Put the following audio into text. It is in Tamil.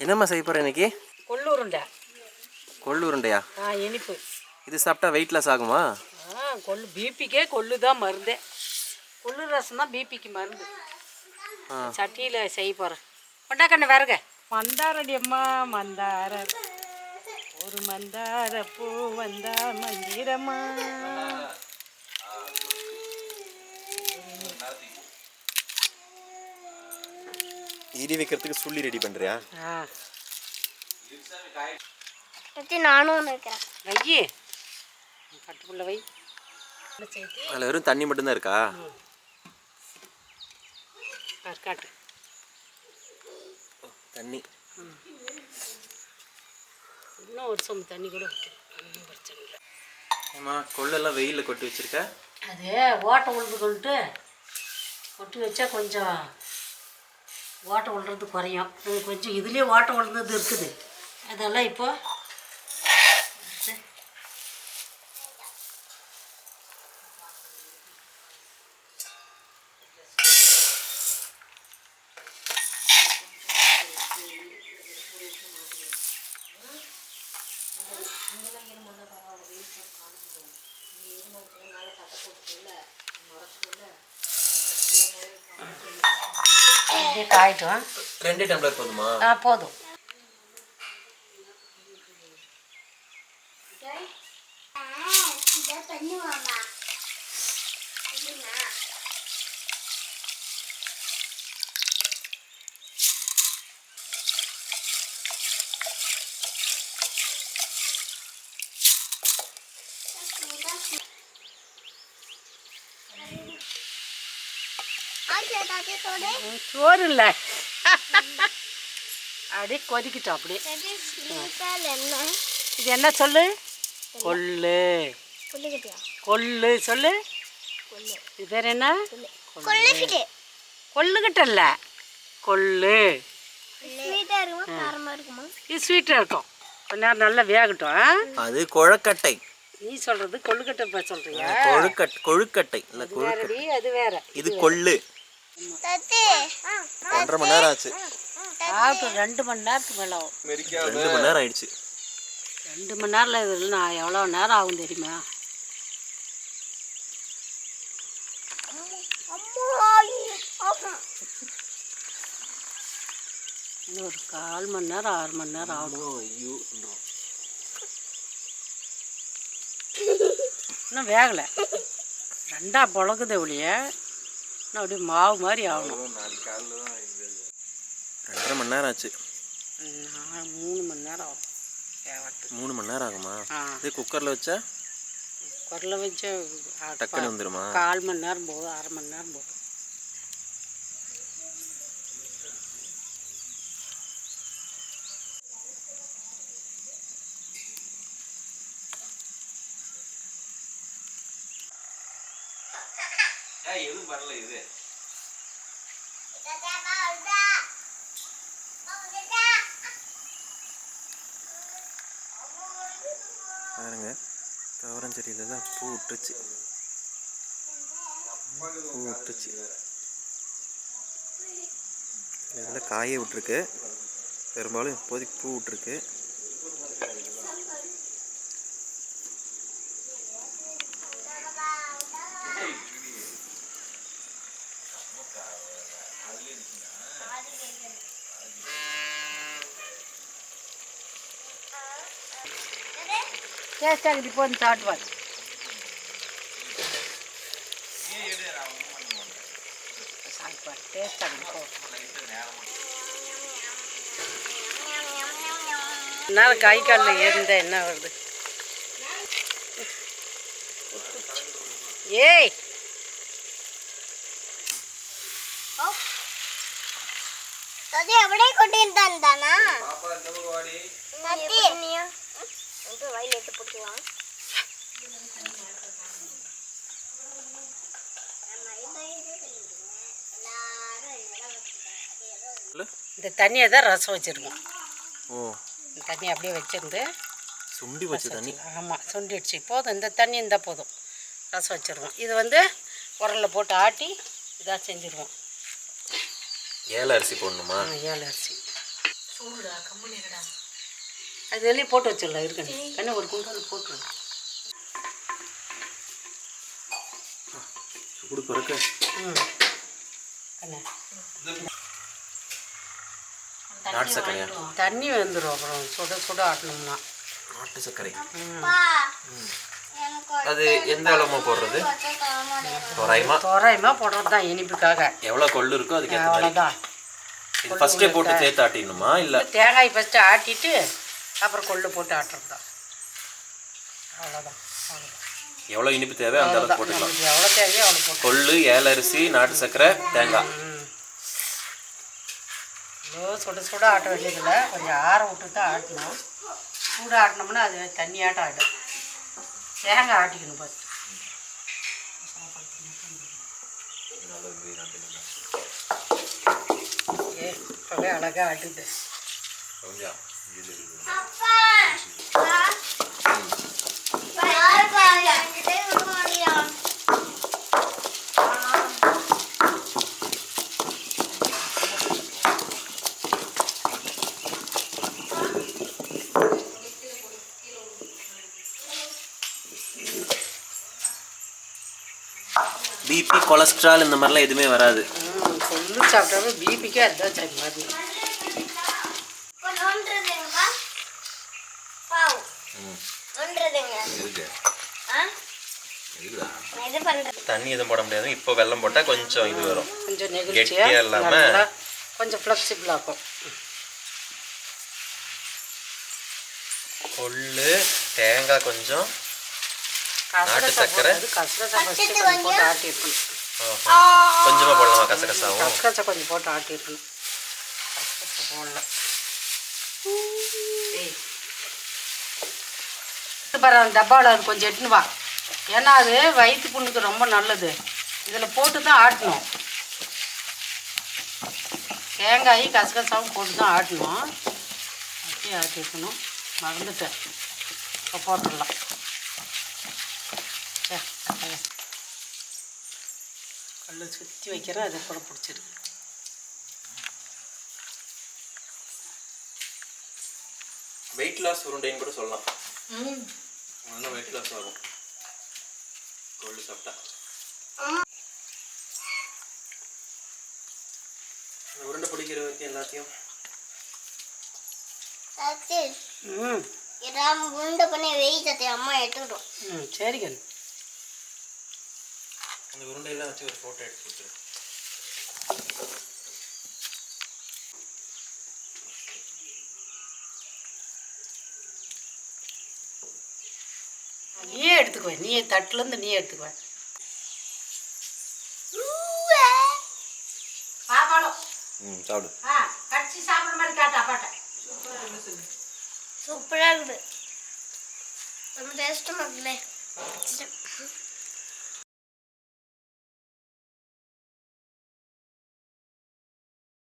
என்னம்மா செய்ய போகிற இன்னைக்கு? கொள்ளூருண்டை. கொள்ளு உருண்டையா ஆ இனிப்பு. இது சாப்பிட்டா வெயிட் லாஸ் ஆகுமா? ஆ கொள்ளு பிபிக்கே கொள்ளு தான் மருந்தே. கொள்ளு ரசம் தான் பிபிக்கு மருந்து. சட்டியில் செய்ய போகிறேன் கொண்டாக்கண்ண வேறுங்க மந்தாரடி அம்மா மந்தார. ஒரு மந்தார பூ வந்தா மந்திரம்மா இடி வைக்கிறதுக்கு சுள்ளி ரெடி பண்ணுறியா நானும் ஒன்று இருக்கிறேன் கட்டுக்குள்ள வை. அதில் வெறும் தண்ணி மட்டும்தான் இருக்கா? கற்காட்டு தண்ணி. இன்னும் ஒரு சொம்பு தண்ணி கூட ஒன்றும் பிரச்சனை இல்லை. ஏம்மா கொள்ளெல்லாம் வெயிலில் கொட்டி வச்சிருக்க? அது ஓட்டை உழுது கொண்டு கொட்டி வச்சா கொஞ்சம் ஓட்டை விழுறது குறையும். கொஞ்சம் இதுலேயே ஓட்டை விழுந்தது இருக்குது. அதெல்லாம் இப்போ அப்படியே காயிட்டும் ரெண்டே டம்ளர் போதுமா ஆ போதும் தண்ணி வாமா ம், சோறு இல்லை. அப்படியே. கொதிக்கிட்டோம் அப்படியே என்ன? இது என்ன சொல்லு? கொள்ளு. கொள்ளு சொல்லு. இது பேர் என்ன? கொள்ளிக்கிட்டு கொள்ளுக்கிட்ட இல்லை. கொள்ளு. இது ஸ்வீட்டாக இருக்கும்? கொஞ்ச நேரம் நல்லா வேகட்டும் ஆ? அது கொழக்கட்டை. நீ கொழுக்கட் கொழுக்கட்டை. இல்லை கொழு வேறடி அது வேற. இது கொள்ளு. ஒன்றரை மணி நேரம் ஆச்சு. ஆகட்டும் ரெண்டு மணி நேரத்துக்கு மேலே ஆகும். ரெண்டு மணி நேரம் ஆயிடுச்சு. ரெண்டு மணி நேரம் இதில் நான் எவ்வளோ நேரம் ஆகும் தெரியுமா? இன்னும் ஒரு கால் மணி நேரம் ஆறு மணி நேரம் ஆகும். ஐயோ இன்னும் வேகலை. ரெண்டா புழக்குது ஒழிய. இன்னும் அப்படியே மாவு மாதிரி ஆகணும். ரெண்டரை மணி நேரம் ஆச்சு. மூணு மணி நேரம் ஆகும். மூணு மணி நேரம் ஆகுமா? இது குக்கரில் வச்சா? குரலை வச்சு டக்குன்னு வந்துருமா? கால் மணி நேரம் போகுது அரை மணி நேரம் ஏய் எதுவும் பண்ணல இது? பாருங்க துவரம் செடியிலலாம் பூ விட்டுச்சு பூ விட்டுச்சு இதில் காய விட்டுருக்கு. பெரும்பாலும் இப்போதைக்கு பூ விட்டுருக்கு டேஸ்ட் ஆகுது வந்து சாப்பிட்டு சாப்பிட்டு டேஸ்ட் ஆகுது போ நேரம் கை காலில் ஏறிந்தா என்ன வருது ஏய்! தத்தி அப்படியே கொட்டிருந்தான் தானா தத்தி நீயா வயல் எடுத்து பிடிக்கலாம். இந்த தண்ணியை தான் ரசம் வச்சுருக்கோம். ஓ. இந்த தண்ணி அப்படியே வச்சிருந்து சுண்டி வச்ச தண்ணி? ஆமாம் சுண்டிடுச்சு போதும் இந்த தண்ணி இருந்தால் போதும். ரசம் வச்சுருவோம் இது வந்து உரலில் போட்டு ஆட்டி இதாக செஞ்சுருவோம். ஏல அரிசி போடணுமா? ஆ, ஏழு அரிசி. தூங்குடா கம்முன்னு இருடா. அது வெளியே போட்டு வச்சிடலாம் இருக்கணும் கண்ணு ஒரு குண்டால் போட்டு சூடு பிறக்க ம். கண்ணு நாட்டு சர்க்கரையா? தண்ணி வந்துடும் அப்புறம் சுட சுட ஆட்டணும்னா. நாட்டு சர்க்கரை. அது எந்த அளவுமா போடுறது? தோராயமா? தோராயமாக போடுறது தான் இனிப்புக்காக. எவ்வளோ கொள்ளு இருக்கோ அதுக்கு அவ்வளோதான் இது ஃபர்ஸ்டே போட்டு சேர்த்து ஆட்டிடணுமா இல்லை? தேங்காய் ஃபஸ்ட்டு ஆட்டிட்டு அப்புறம் கொள்ளு போட்டு ஆட்டுறது தான் அவ்வளோதான் அவ்வளோதான் எவ்வளோ இனிப்பு தேவை அந்த அளவுக்கு போட்டுக்கலாம். எவ்வளோ தேவையோ அவ்வளோ போட்டு கொள்ளு ஏலரிசி நாட்டு சர்க்கரை தேங்காய். இவ்வளோ சுட சுட ஆட்ட வேண்டியதில்லை. கொஞ்சம் ஆற விட்டு தான் ஆட்டணும் சூட ஆட்டினோம்னா அது தண்ணி ஆட்டம் தேங்காய் ஆட்டிக்கணும் பார்த்து ஏ இப்போவே அழகாக ஆட்டுது. அப்பா பிபி கொலஸ்ட்ரால் இந்த மாதிரிலாம் எதுவுமே வராது. ம் கொள்ளு பிபிக்கே அதுதான் சரி மாதிரி இப்போ நோண்டுறதுங்கப்பா பாவ் நோண்டுறதுங்க ஆ நான் இது பண்ணுறது தண்ணி எதுவும் போட முடியாது. இப்போ வெல்லம் போட்டால் கொஞ்சம் இது வரும். கொஞ்சம் கெட்டியா நெகிழ்ச்சியாக இல்லாம- நல்லா கொஞ்சம் ஃப்ளெக்சிபிள் ஆகும் கொள்ளு தேங்காய் கொஞ்சம் நாட்டு சர்க்கரை? போட்டு ஆட்டியிருக்கணும். ஆஹா. கொஞ்சமா போடலாமா கசகசாவும்? கசகசா கொஞ்சம் போட்டு ஆட்டியிருக்கணும். கசகசா போடல ஏய். இது பாரு அந்த டப்பாவில் அது கொஞ்சம் எட்டுன்னு வா. ஏன்னா அது வயிற்று புண்ணுக்கு ரொம்ப நல்லது. இதில் போட்டு தான் ஆட்டணும். தேங்காயும் கசகசாவும் போட்டு தான் ஆட்டணும். அப்படியே ஆட்டியிருக்கணும் மறந்துட்டேன். இப்போ போட்டுடலாம். கல்லு சுற்றி வைக்கிறேன் அது கூட பிடிச்சிருக்கு. வெயிட் லாஸ் உருண்டைன்னு கூட சொல்லலாம். நல்லா வெயிட் லாஸ் ஆகும் கொள்ளு சாப்பிட்டா. உருண்டை பிடிக்கிற வரைக்கும் எல்லாத்தையும் ம். ஏதாவது உருண்டை பண்ணி வெய் சத்தி அம்மா எடுத்துக்கிட்டோம். ம் சரிங்க. அந்த உருண்டையெல்லாம் வச்சு ஒரு ஃபோட்டோ எடுத்து கொடுத்துரு நீயே எடுத்துக்குவ நீயே தட்டுலேருந்து நீயே எடுத்துக்குவ பாப்பாலும் ம் சாப்பிடு. ஆ கடிச்சு சாப்பிட்ற மாதிரி காட்டா பாட்டேன் சூப்பராக இருக்குது. ரொம்ப டேஸ்ட்டு மக்களே